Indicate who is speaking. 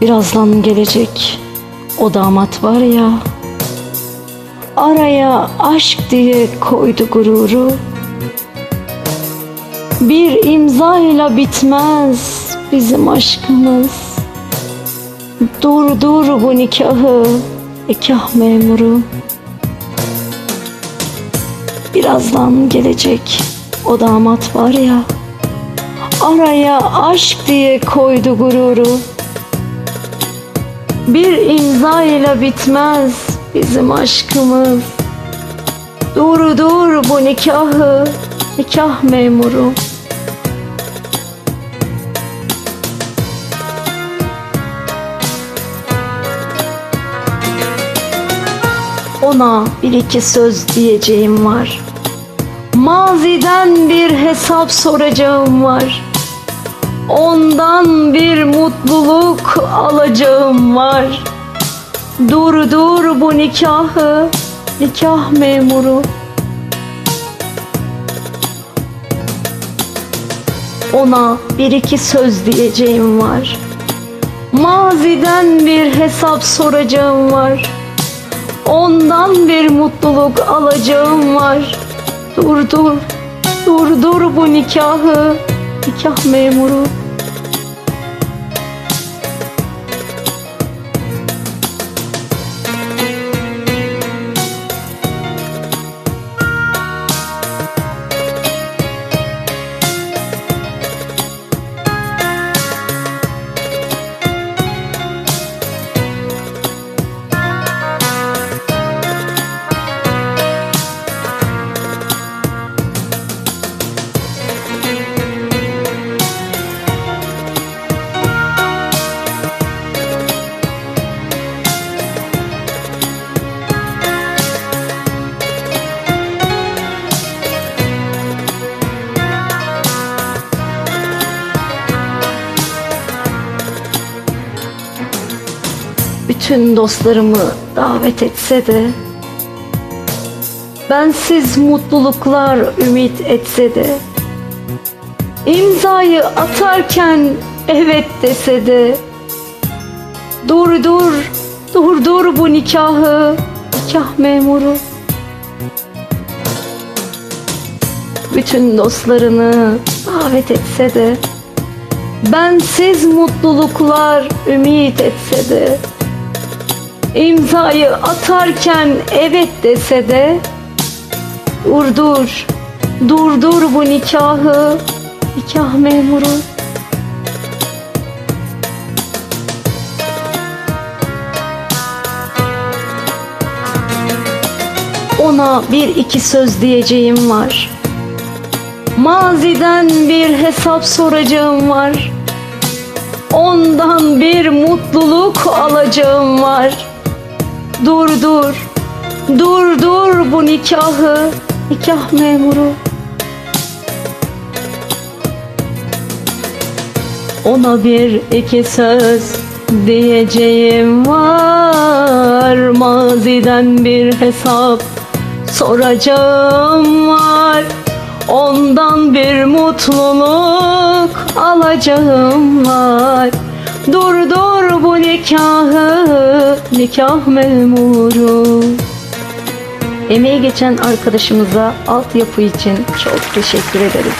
Speaker 1: Birazdan gelecek o damat var ya Araya aşk diye koydu gururu. Bir imzayla bitmez bizim aşkımız. Dur dur bu nikahı nikah memuru. Birazdan gelecek o damat var ya Araya aşk diye koydu gururu Bir imza ile bitmez bizim aşkımız. Dur dur bu nikahı nikah memuru. Ona bir iki söz diyeceğim var. Maziden bir hesap soracağım var Ondan bir mutluluk alacağım var. Dur dur bu nikahı nikah memuru. Ona bir iki söz diyeceğim var. Maziden bir hesap soracağım var. Ondan bir mutluluk alacağım var. Dur dur Dur dur bu nikahı Nikah memuru Bütün dostlarımı davet etse de Bensiz mutluluklar ümit etse de imzayı atarken evet dese de Dur dur, dur dur bu nikahı Nikah memuru. Bütün dostlarını davet etse de Bensiz mutluluklar ümit etse de İmzayı atarken evet dese de Dur dur, dur dur bu nikahı Nikah memuru. Ona bir iki söz diyeceğim var. Maziden bir hesap soracağım var. Ondan bir mutluluk alacağım var Dur dur. Dur dur bu nikahı Nikah memuru. Ona bir iki söz diyeceğim var. Maziden bir hesap soracağım var. Ondan bir mutluluk alacağım var. Dur dur nikahı nikah memuru Emeği geçen arkadaşımıza altyapı için çok teşekkür ederiz.